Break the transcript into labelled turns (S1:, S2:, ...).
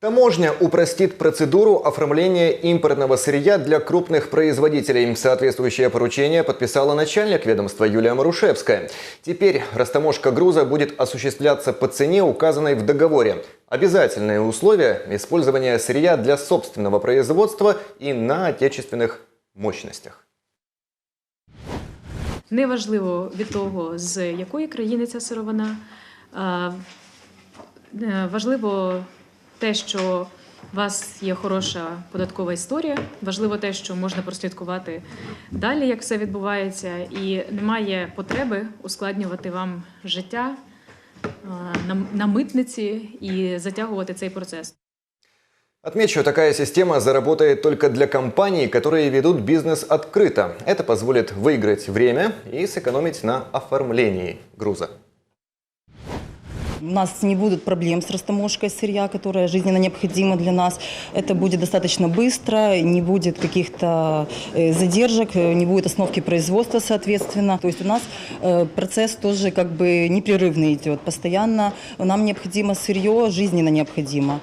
S1: Таможня упростит процедуру оформления импортного сырья для крупных производителей. Соответствующее поручение подписала начальник ведомства Юлия Марушевская. Теперь растаможка груза будет осуществляться по цене, указанной в договоре. Обязательные условия – использование сырья для собственного производства и на отечественных мощностях.
S2: Неважливо від того, з якої країни ця сировина. а, е, Важливо те, що у вас є хороша податкова історія. Важливо те, що можна прослідкувати далі, як все відбувається, і немає потреби ускладнювати вам життя а, на, на митниці і затягувати цей процес.
S1: Отмечу, такая система заработает только для компаний, которые ведут бизнес открыто. Это позволит выиграть время и сэкономить на оформлении груза.
S3: У нас не будут проблем с растаможкой сырья, которая жизненно необходима для нас. Это будет достаточно быстро, не будет каких-то э, задержек, э, не будет остановки производства, соответственно. То есть у нас э, процесс тоже как бы непрерывный идет. Постоянно нам необходимо сырье, жизненно необходимо.